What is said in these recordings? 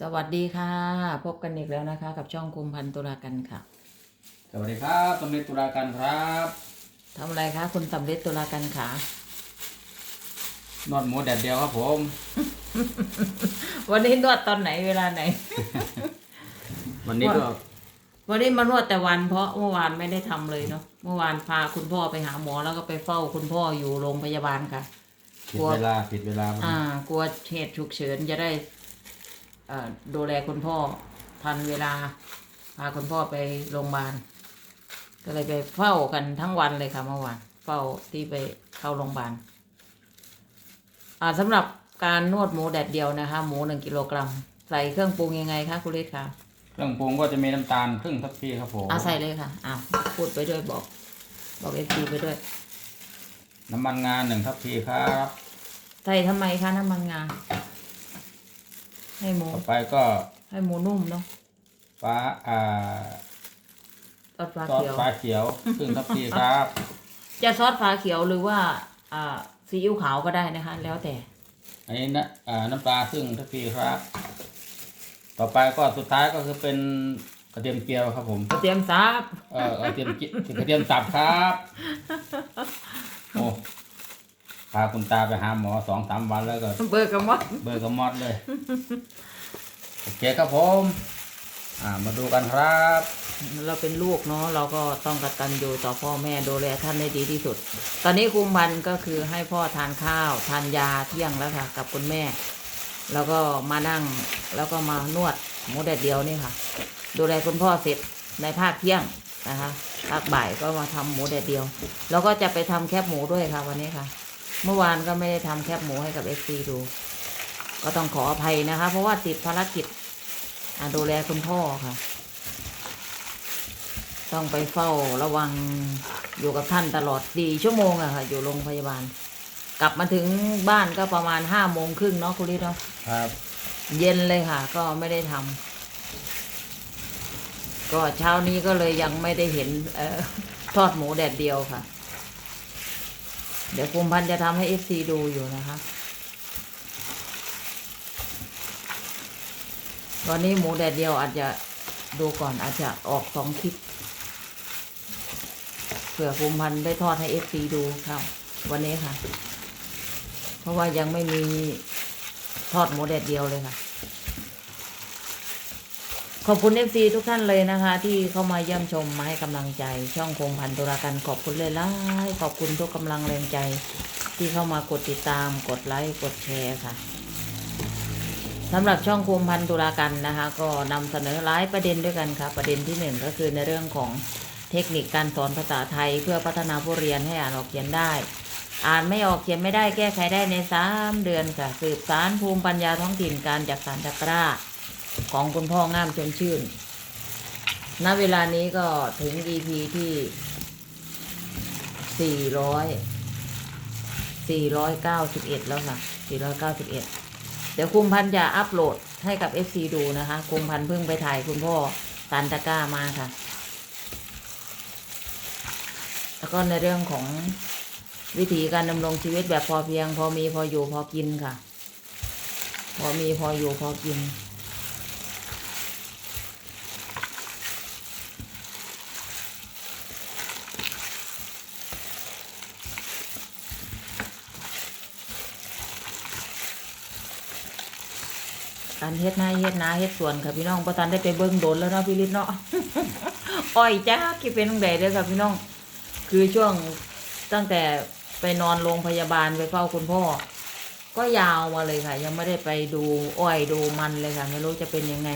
สวัสดีค่ะ พบกันอีกแล้วนะคะ กับช่องคุมพันตุลากันค่ะสวัสดีครับสมเด็จตุลาการครับทำอะไรคะคุณสำเร็จตุลากันค่ะ นวดหมูแดดเดียวครับผม วันนี้นวดตอนไหนเวลาไหน วันนี้ก็วันนี้มานวดแต่วันเพราะเมื่อวานไม่ได้ทำเลยเนาะเมื่อวานพาคุณพ่อไปหาหมอแล้วก็ไปเฝ้าคุณพ่ออยู่โรงพยาบาลค่ะ ผิดเวลาผิดเวลาวันอ่านี้กลัวเหตุฉุกเฉินจะได้เอ่อ ดูแลคุณพ่อทันเวลาพาคุณพ่อไปโรงพยาบาลก็เลยไปเฝ้ากันทั้งวันเลยค่ะเมื่อวานเฝ้าที่ไปเข้าโรงพยาบาลอ่าสำหรับการนวดหมูแดดเดียวนะคะ หมูหนึ่งกิโลกรัมใส่เครื่องปรุงยังไงคะคุณฤทธิ์คะเครื่องปรุงก็จะมีน้ำตาลครึ่งทัพพีครับผมอ่าใส่เลยค่ะอ้าวพูดไปด้วยบอก บอกเอฟซีไปด้วย น้ำมันงาหนึ่งทัพพีครับใส่ทำไมคะน้ำมันงา ให้หมูต่อไปก็ให้หมูนุ่มเนาะฟ้าอ่าซอสฟ้าซอสเขียว ฟ้าเขียวครึ่งทัพพีครับจะซอสฟ้าเขียวหรือว่าอ่าซีอิ๊วขาวก็ได้นะคะ แล้วแต่ อันนี้นะอ่าน้ำปลาครึ่งทัพพีครับ ต่อไปก็สุดท้ายก็คือเป็นกระเทียมเจียวครับผมกระเทียมซับ เออกระเทียมจิกระเทียมสับครับโอ้ พาคุณตาไปหาหมอสองสามวันแล้วก็ เบอร์กระมอดเบอร์กบมอดเลย โอเคครับผม อ่ามาดูกันครับ เราเป็นลูกเนาะเราก็ต้องกตัญญูต่อพ่อแม่ดูแลท่านได้ดีที่สุด ตอนนี้คุมพันธุ์ก็คือให้พ่อทานข้าว ทานยาเที่ยงแล้วค่ะ กับคุณแม่ แล้วก็มานั่งแล้วก็มานวดหมูแดดเดียวนี่ค่ะ ดูแลคุณพ่อเสร็จในภาคเที่ยงนะคะภาคบ่ายก็มาทำหมูแดดเดียว แล้วก็จะไปทำแคบหมูด้วยค่ะวันนี้ค่ะ เมื่อวานก็ไม่ได้ทำแคบหมูให้กับเอฟซีดู ก็ต้องขออภัยนะคะ เพราะว่าติดภารกิจอ่าดูแลคุณพ่อค่ะ ต้องไปเฝ้าระวังอยู่กับท่านตลอดสี่ชั่วโมงอะค่ะ อยู่โรงพยาบาล กลับมาถึงบ้านก็ประมาณห้าโมงครึ่งเนาะคุณลิศเนาะครับ เย็นเลยค่ะ ก็ไม่ได้ทำก็เช้านี้ก็เลยยังไม่ได้เห็น เออทอดหมูแดดเดียวค่ะ เดี๋ยวคุมพันธ์จะทำให้เอฟซีดูอยู่นะคะ วันนี้หมูแดดเดียวอาจจะดูก่อนอาจจะออกสองคลิปเผื่อคุมพันธ์ได้ทอดให้เอฟซีดูค่ะวันนี้ค่ะ เพราะว่ายังไม่มีทอดหมูแดดเดียวเลยค่ะ ขอบคุณเอฟซีทุกท่านเลยนะคะ ที่เข้ามาเยี่ยมชมมาให้กำลังใจ ช่องคงพันธุรากันขอบคุณเลยล่ะขอบคุณทุกกำลังแรงใจ ที่เข้ามากดติดตามกดไลค์กดแชร์ค่ะสำหรับช่องคงพันธุรากันนะคะ ก็นำเสนอหลายประเด็นด้วยกันค่ะ ประเด็นที่หนึ่งก็คือในเรื่องของเทคนิคการสอนภาษาไทย เพื่อพัฒนาผู้เรียนให้อ่านออกเขียนได้ อ่านไม่ออกเขียนไม่ได้แก้ไขได้ในสามเดือนค่ะสืบสารภูมิปัญญาท้องถิ่นการจักสารจักรา ของคุณพ่องามชมชื่น ณ เวลานี้ก็ถึง EP ที่สี่ร้อยสี่ร้อยเก้าสิบเอ็ดแล้วค่ะสี่ร้อยเดี๋ยวคุมพันจะอัปโหลดให้กับ FC ดูนะคะ คุมพันเพิ่งไปถ่ายคุณพ่อตันตะก้ามาค่ะ แล้วก็ในเรื่องของวิธีการดำรงชีวิตแบบพอเพียง พอมีพออยู่พอกินค่ะ พอมีพออยู่พอกิน การเฮ็ดนาเฮ็ดนาเฮ็ดสวนค่ะพี่น้องประทานได้ไปเบิ้งโดนแล้วเนาะพี่ลิศเนาะอ้อยจ้ากี่เป็นตรงใดเด้อค่ะพี่น้อง คือช่วงตั้งแต่ไปนอนโรงพยาบาลไปเฝ้าคุณพ่อ ก็ยาวมาเลยค่ะ ยังไม่ได้ไปดูอ้อยดูมันเลยค่ะ ไม่รู้จะเป็นยังไง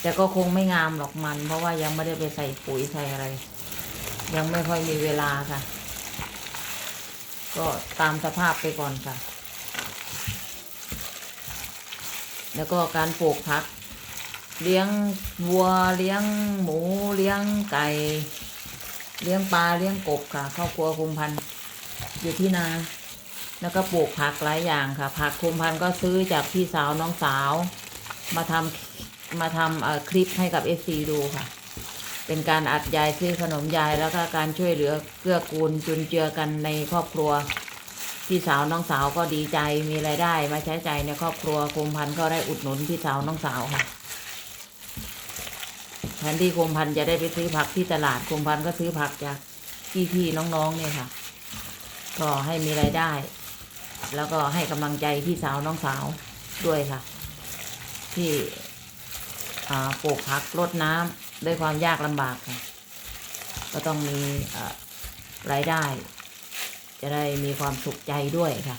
แต่ก็คงไม่งามหรอกมัน เพราะว่ายังไม่ได้ไปใส่ปุ๋ยใส่อะไร ยังไม่ค่อยมีเวลาค่ะ ก็ตามสภาพไปก่อนค่ะ แล้วก็การปลูกผัก เลี้ยงวัวเลี้ยงหมูเลี้ยงไก่ เลี้ยงปลาเลี้ยงกบค่ะครอบครัวคุมพันธุ์อยู่ที่นา แล้วก็ปลูกผักหลายอย่างค่ะ ผักคุมพันธุ์ก็ซื้อจากพี่สาวน้องสาว มาทำมาทำเอ่อคลิปให้กับเอซีดูค่ะเป็นการอัดยายซื้อขนมยายแล้วก็การช่วยเหลือเกื้อกูลจุนเจือกันในครอบครัว พี่สาวน้องสาวก็ดีใจมีรายได้ มาใช้ใจในครอบครัวกุมพันธ์ก็ได้อุดหนุนพี่สาวน้องสาวค่ะแทนที่กุมพันธ์จะได้ไปซื้อผักที่ตลาดกุมพันธ์ก็ซื้อผักจากพี่พี่น้องๆเนี่ยค่ะ ก็ให้มีรายได้ แล้วก็ให้กำลังใจพี่สาวน้องสาวด้วยค่ะ ที่ปลูกผักรดน้ำด้วยความยากลำบากค่ะก็ต้องมีรายได้ จะได้มีความสุขใจด้วยค่ะ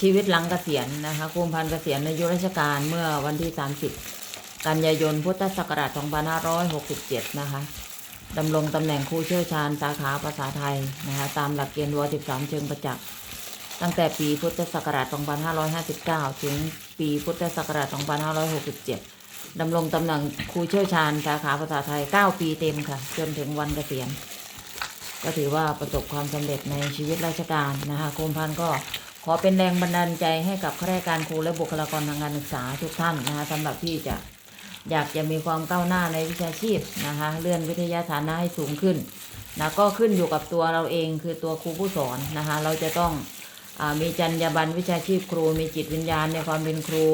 ชีวิตหลังเกษียณนะคะกุมพันเกษียณอายุราชการเมื่อวันที่ 30 กันยายนพุทธศักราช2567 นะคะดำรงตำแหน่งครูเชี่ยวชาญสาขาภาษาไทยนะคะตามหลักเกณฑ์ว13 เชิงประจักษ์ตั้งแต่ปีพุทธศักราช2559 ถึงปีพุทธศักราช2567 ดำรงตำแหน่งครูเชี่ยวชาญสาขาภาษาไทย 9 ปีเต็มค่ะ จนถึงวันเกษียณ ก็ถือว่าประสบความสำเร็จในชีวิตราชการนะคะกรมพันธ์ก็ขอเป็นแรงบันดาลใจให้กับข้าราชการครูและบุคลากรทางการศึกษาทุกท่านนะคะสำหรับที่จะอยากจะมีความก้าวหน้าในวิชาชีพนะคะเลื่อนวิทยาฐานะให้สูงขึ้นนะก็ขึ้นอยู่กับตัวเราเองคือตัวครูผู้สอนนะคะเราจะต้องอมีจรรยาบรรณวิชาชีพครู มีจิตวิญญาณในความเป็นครู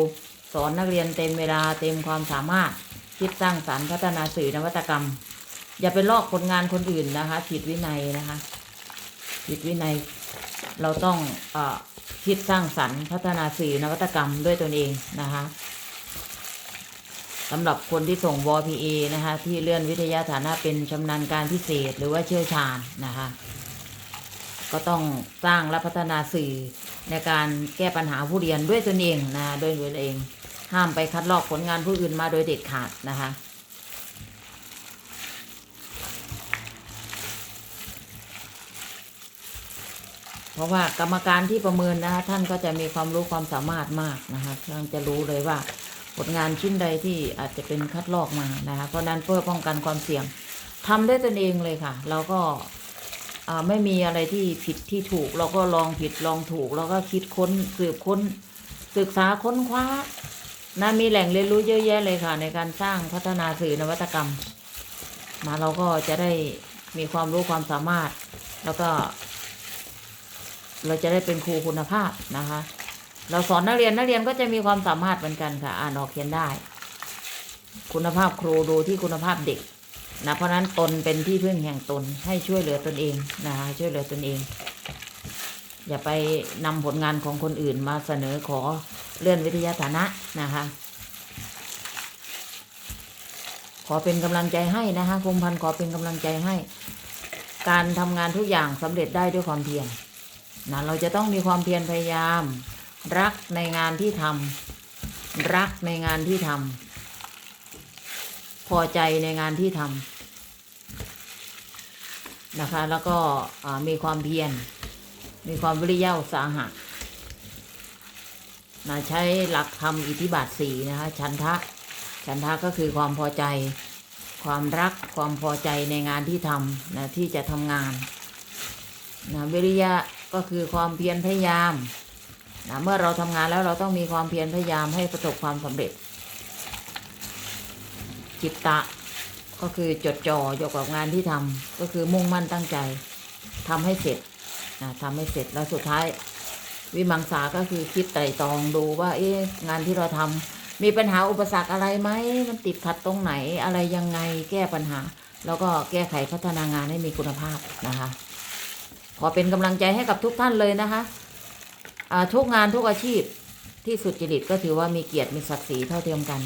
สอนนักเรียนเต็มเวลาเต็มความสามารถ คิดสร้างสรรค์พัฒนาสื่อนวัตกรรม อย่าไปลอกผลงานคนอื่นนะคะผิดวินัยนะคะผิดวินัย เราต้องอคิดสร้างสรรค์พัฒนาสื่อนวัตกรรมด้วยตนเองนะคะสำหรับคนที่ส่งว PA นะคะ ที่เลื่อนวิทยาฐานะเป็นชำนาญการพิเศษหรือว่าเชี่ยวชาญนะคะ ก็ต้องสร้างและพัฒนาสื่อในการแก้ปัญหาผู้เรียนด้วยตนเองนะโดยตนเอง ห้ามไปคัดลอกผลงานผู้อื่นมาโดยเด็ดขาดนะคะ เพราะว่ากรรมการที่ประเมินนะคะท่านก็จะมีความรู้ความสามารถมากนะคะท่านจะรู้เลยว่าผลงานชิ้นใดที่อาจจะเป็นคัดลอกมานะคะ เพราะนั้นเพื่อป้องกันความเสี่ยงทำด้ตนเองเลยค่ะ เราก็ไม่มีอะไรที่ผิดที่ถูก เราก็ลองผิดลองถูกแล้วก็คิดค้นสืบค้น ศึกษาค้นคว้า นะมีแหล่งเรียนรู้เยอะแยะเลยค่ะ ในการสร้างพัฒนาสื่อนวัตกรรม มาเราก็จะได้มีความรู้ความสามารถ แล้วก็ เราจะได้เป็นครูคุณภาพนะคะ เราสอนนักเรียนนักเรียนก็จะมีความสามารถเหมือนกันค่ะ อ่านออกเขียนได้ คุณภาพครูดูที่คุณภาพเด็กนะเพราะนั้นตนเป็นที่พึ่งแห่งตนให้ช่วยเหลือตนเองนะคะช่วยเหลือตนเอง อย่าไปนำผลงานของคนอื่นมาเสนอขอเลื่อนวิทยาฐานะนะคะ ขอเป็นกำลังใจให้นะคะกรมพันขอเป็นกำลังใจให้ การทำงานทุกอย่างสำเร็จได้ด้วยความเพียรนะเราจะต้องมีความเพียรพยายาม รักในงานที่ทำรักในงานที่ทำพอใจในงานที่ทำนะคะ แล้วก็มีความเพียร มีความวิริยะอุตสาหะนะใช้หลักธรรมอิทธิบาทสี่นะคะฉันทะฉันทะก็คือความพอใจ ความรักความพอใจในงานที่ทำนะที่จะทำงานนะวิริยะก็คือความเพียรพยายามนะเมื่อเราทำงานแล้วเราต้องมีความเพียรพยายามให้ประสบความสำเร็จ จิตตะก็คือจดจ่ออยู่กับงานที่ทำก็คือมุ่งมั่นตั้งใจทำให้เสร็จ ทำให้เสร็จแล้วสุดท้าย วิมังสาก็คือคิดไตร่ตรองดูว่า เอ๊ะงานที่เราทำมีปัญหาอุปสรรคอะไรไหมมันติดขัดตรงไหนอะไรยังไงแก้ปัญหา แล้วก็แก้ไขพัฒนางานให้มีคุณภาพนะคะ ขอเป็นกำลังใจให้กับทุกท่านเลยนะคะทุกงานทุกอาชีพที่สุดจริตก็ถือว่ามีเกียรติมีศักดิ์ศรีเท่าเทียมกัน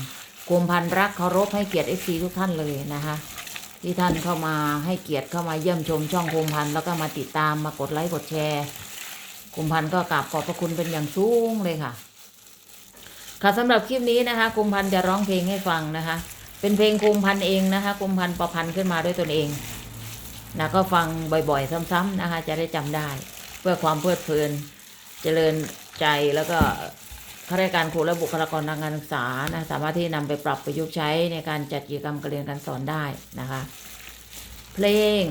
กรมพันรักเคารพให้เกียรติเอฟซีทุกท่านเลยนะคะ ที่ท่านเข้ามาให้เกียรติเข้ามาเยี่ยมชมช่องกรมพันธ์แล้วก็มาติดตามมากดไลค์กดแชร์กรมพันธ์ก็กราบขอบพระคุณเป็นอย่างสูงเลยค่ะ ค่ะสำหรับคลิปนี้นะคะกรมพันธ์จะร้องเพลงให้ฟังนะคะ เป็นเพลงกรมพันธ์เองนะคะกรมพันธ์ประพันธ์ขึ้นมาด้วยตนเองนะก็ฟังบ่อยๆ ซ้ำๆนะคะ จะได้จำได้ เพื่อความเพลิดเพลิน เจริญใจแล้วก็ ข้าราชการครูและบุคลากรทางการศึกษานะสามารถที่นำไปปรับประยุกต์ใช้ในการจัดกิจกรรมการเรียนการสอนได้นะคะ เพลง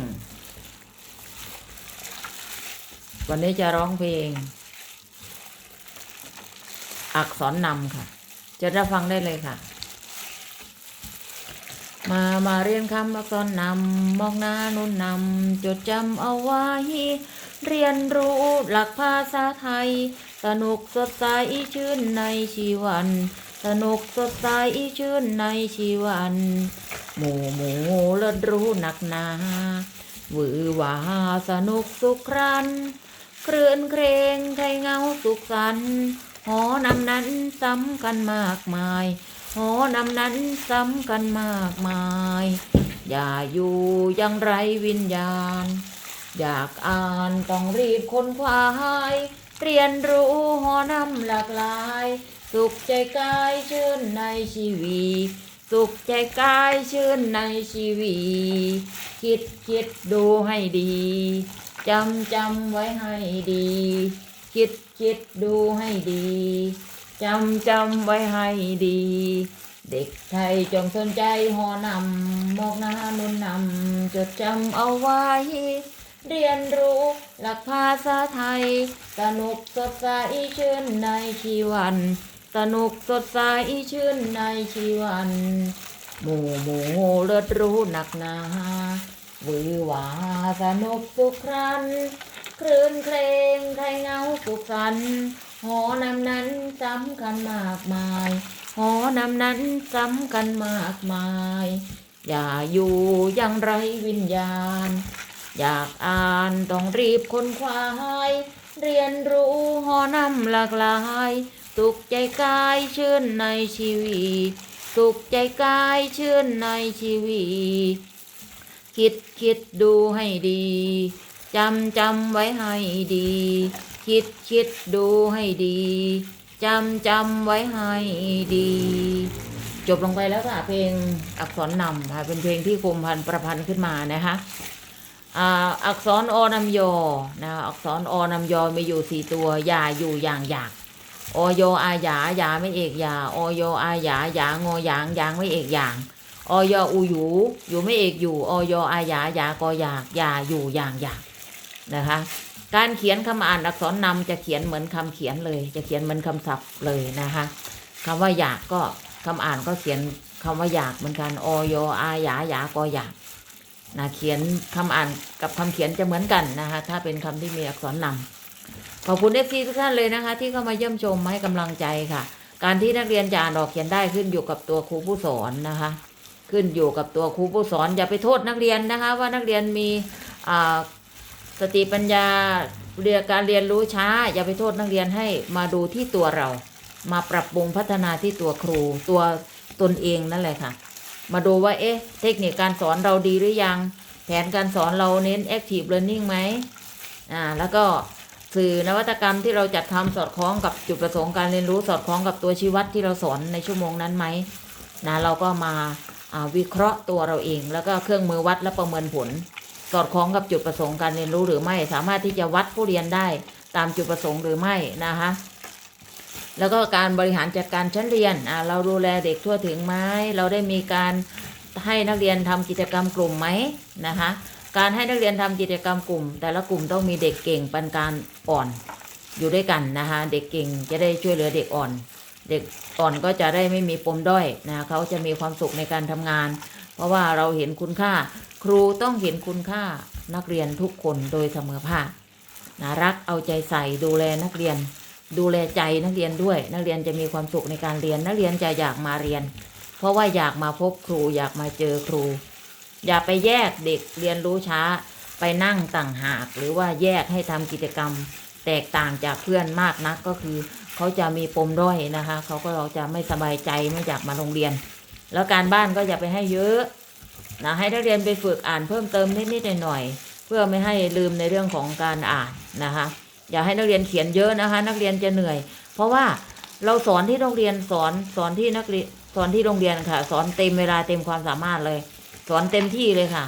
วันนี้จะร้องเพลง อักษรนำค่ะ จะรับฟังได้เลยค่ะ มามาเรียนคำอักษรนำมองหน้านุ่นนำจดจำเอาไว้ เรียนรู้หลักภาษาไทย นุกสดใสชื่นในชีวัน สนุกสดใสชื่นในชีวัน หมู่หมู่เลิศรู้หนักหนาหวือวาสนุกสุขครันเคลื่อนเครงไทยเงาสุขสันหอนำนั้นซ้ำกันมากมาย หอนำนั้นซ้ำกันมากมาย อย่าอยู่ยังไรวิญญาณ อยากอ่านต้องรีบค้นคว้าให้ เรียนรู้หอนำหลากหลาย สุขใจกายชื่นในชีวีสุขใจกายชื่นในชีวี คิดคิดดูให้ดีจำจำไว้ให้ดี คิดคิดดูให้ดีจำจำไว้ให้ดี เด็กไทยจงสนใจหอนำมอกหน้านุนนำจดจำเอาไว้ เรียนรู้หลักภาษาไทย สนุกสดใสชื่นในชีวัน สนุกสดใสชื่นในชีวัน หมู่หมู่เลิศรู้หนักหนาวือหวาสนุกสุขครันคลื่นเครงไทยเงาสุขสันหอนำนั้นสำคัญมากมาย หอนำนั้นสำคัญมากมาย อย่าอยู่อยังไรวิญญาณ อยากอ่านต้องรีบค้นคว้าให้เรียนรู้หอนำหลากหลาย สุขใจกายชื่นในชีวีสุขใจกายชื่นในชีวีคิดคิดดูให้ดีจำจำไว้ให้ดี คิดคิดดูให้ดีจำจำไว้ให้ดี จบลงไปแล้วค่ะเพลงอักษรนำค่ะเป็นเพลงที่คมพันประพันธ์ขึ้นมานะคะ อักษรอนำยอนะคะอักษรอนำยอมีอยู่สี่ตัว อย่าอยู่อย่างอยากอยอาหยาหยาไม่เอกหยาอยอาหยาหยางอยางยางไม่เอกอย่างอยอูอยู่ อยู่ไม่เอกอยู่อยอาหยาหยากออยากยาอยู่อย่างอยากนะคะ การเขียนคำอ่านอักษรนำจะเขียนเหมือนคำเขียนเลย จะเขียนเหมือนคำศัพท์เลยนะคะคำว่าอยากก็คำอ่านก็เขียนคำว่าอยากเหมือนกันอยอาหยาหยากออยาก นะเขียนคำอ่านกับคำเขียนจะเหมือนกันนะคะ ถ้าเป็นคำที่มีอักษรนำขอบคุณเอฟซีทุกท่านเลยนะคะ ที่เข้ามาเยี่ยมชมมาให้กำลังใจค่ะ การที่นักเรียนจะอ่านออกเขียนได้ขึ้นอยู่กับตัวครูผู้สอนนะคะ ขึ้นอยู่กับตัวครูผู้สอน อย่าไปโทษนักเรียนนะคะ ว่านักเรียนมีอ่าสติปัญญาเรียนการเรียนรู้ช้า อย่าไปโทษนักเรียนให้มาดูที่ตัวเรา มาปรับปรุงพัฒนาที่ตัวครูตัวตนเองนั่นแหละค่ะ มาดูว่าเอ๊ะเทคนิคการสอนเราดีหรือยัง แผนการสอนเราเน้น active learning ไหมอ่าแล้วก็สื่อนวัตกรรมที่เราจัดทำสอดคล้องกับจุดประสงค์การเรียนรู้สอดคล้องกับตัวชี้วัดที่เราสอนในชั่วโมงนั้นไหมนะเราก็มาาวิเคราะห์ตัวเราเอง แล้วก็เครื่องมือวัดและประเมินผล สอดคล้องกับจุดประสงค์การเรียนรู้หรือไม่ สามารถที่จะวัดผู้เรียนได้ตามจุดประสงค์หรือไม่นะคะ แล้วก็การบริหารจัดการชั้นเรียนเราดูแลเด็กทั่วถึงไหมเราได้มีการให้นักเรียนทำกิจกรรมกลุ่มไหมนะคะ การให้นักเรียนทำกิจกรรมกลุ่ม แต่ละกลุ่มต้องมีเด็กเก่งปานการอ่อนอยู่ด้วยกันนะคะเด็กเก่งจะได้ช่วยเหลือเด็กอ่อน เด็กอ่อนก็จะได้ไม่มีปมด้อยนะเขาจะมีความสุขในการทำงาน เพราะว่าเราเห็นคุณค่า ครูต้องเห็นคุณค่านักเรียนทุกคนโดยเสมอภาคนะรักเอาใจใส่ดูแลนักเรียน ดูแลใจนักเรียนด้วย นักเรียนจะมีความสุขในการเรียน นักเรียนจะอยากมาเรียน เพราะว่าอยากมาพบครู อยากมาเจอครู อย่าไปแยกเด็กเรียนรู้ช้า ไปนั่งต่างหาก หรือว่าแยกให้ทำกิจกรรม แตกต่างจากเพื่อนมากนักก็คือ เขาจะมีปมด้อยนะคะเขาก็จะไม่สบายใจไม่อยากมาโรงเรียน แล้วการบ้านก็อย่าไปให้เยอะนะให้นักเรียนไปฝึกอ่านเพิ่มเติมนิดๆหน่อยๆเพื่อไม่ให้ลืมในเรื่องของการอ่านนะคะ อย่าให้นักเรียนเขียนเยอะนะคะ นักเรียนจะเหนื่อย เพราะว่าเราสอนที่โรงเรียนสอนสอนที่นักเรียนสอนที่โรงเรียนค่ะ สอนเต็มเวลาเต็มความสามารถเลย สอนเต็มที่เลยค่ะ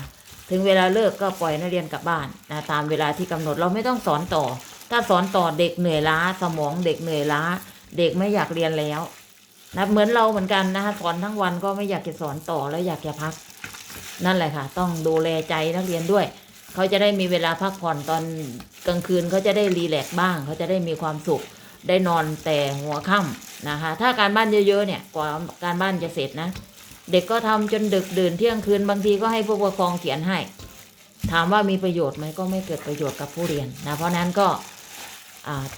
ถึงเวลาเลิกก็ปล่อยนักเรียนกลับบ้านนะตามเวลาที่กำหนดเราไม่ต้องสอนต่อ ถ้าสอนต่อเด็กเหนื่อยล้า สมองเด็กเหนื่อยล้า เด็กไม่อยากเรียนแล้วนะเหมือนเราเหมือนกันนะคะสอนทั้งวันก็ไม่อยากจะสอนต่อแล้วอยากจะพัก นั่นแหละค่ะ ต้องดูแลใจนักเรียนด้วย เขาจะได้มีเวลาพักผ่อนตอนกลางคืนเขาจะได้รีแลกซ์บ้าง เขาจะได้มีความสุขได้นอนแต่หัวค่ำนะคะ ถ้าการบ้านเยอะๆเนี่ยกว่าการบ้านจะเสร็จนะ เด็กก็ทำจนดึกดื่นเที่ยงคืนบางทีก็ให้ผู้ปกครองเขียนให้ ถามว่ามีประโยชน์ไหมก็ไม่เกิดประโยชน์กับผู้เรียนนะเพราะนั้นก็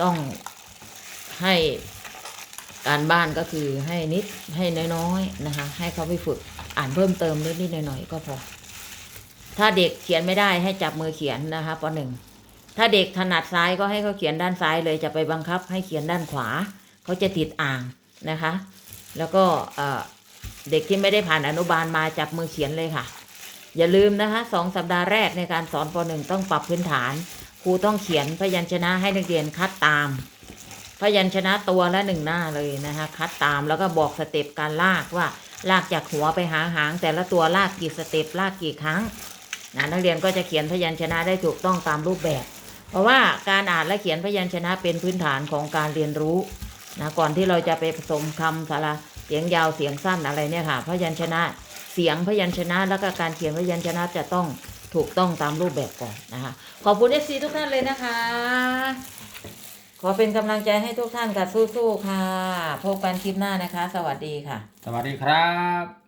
ต้องให้การบ้านก็คือให้นิดให้น้อยๆนะคะ ให้เขาไปฝึกอ่านเพิ่มเติมนิดๆหน่อยๆก็พอ ถ้าเด็กเขียนไม่ได้ให้จับมือเขียนนะคะปหนึ่งถ้าเด็กถนัดซ้ายก็ให้เขาเขียนด้านซ้ายเลยจะไปบังคับให้เขียนด้านขวา เขาจะติดอ่างนะคะ แล้วก็เด็กที่ไม่ได้ผ่านอนุบาลมาจับมือเขียนเลยค่ะ อย่าลืมนะคะสองสัปดาห์แรกในการสอนปหนึ่งต้องปรับพื้นฐานครูต้องเขียนพยัญชนะให้นักเรียนคัดตาม พยัญชนะตัวละหนึ่งหน้าเลยนะคะคัดตามแล้วก็บอกสเต็ปการลากว่าลากจากหัวไปหางหางแต่ละตัวลากกี่สเต็ปลากกี่ครั้ง นะนักเรียนก็จะเขียนพยัญชนะได้ถูกต้องตามรูปแบบ เพราะว่าการอ่านและเขียนพยัญชนะเป็นพื้นฐานของการเรียนรู้นะก่อนที่เราจะไปผสมคำสาระเสียงยาวเสียงสั้นอะไรเนี่ยค่ะ พยัญชนะเสียงพยัญชนะ แล้วก็การเขียนพยัญชนะจะต้องถูกต้องตามรูปแบบก่อนนะคะ ขอบคุณเอฟซีทุกท่านเลยนะคะ ขอเป็นกำลังใจให้ทุกท่านค่ะสู้ๆค่ะ พบกันคลิปหน้านะคะ สวัสดีค่ะ สวัสดีครับ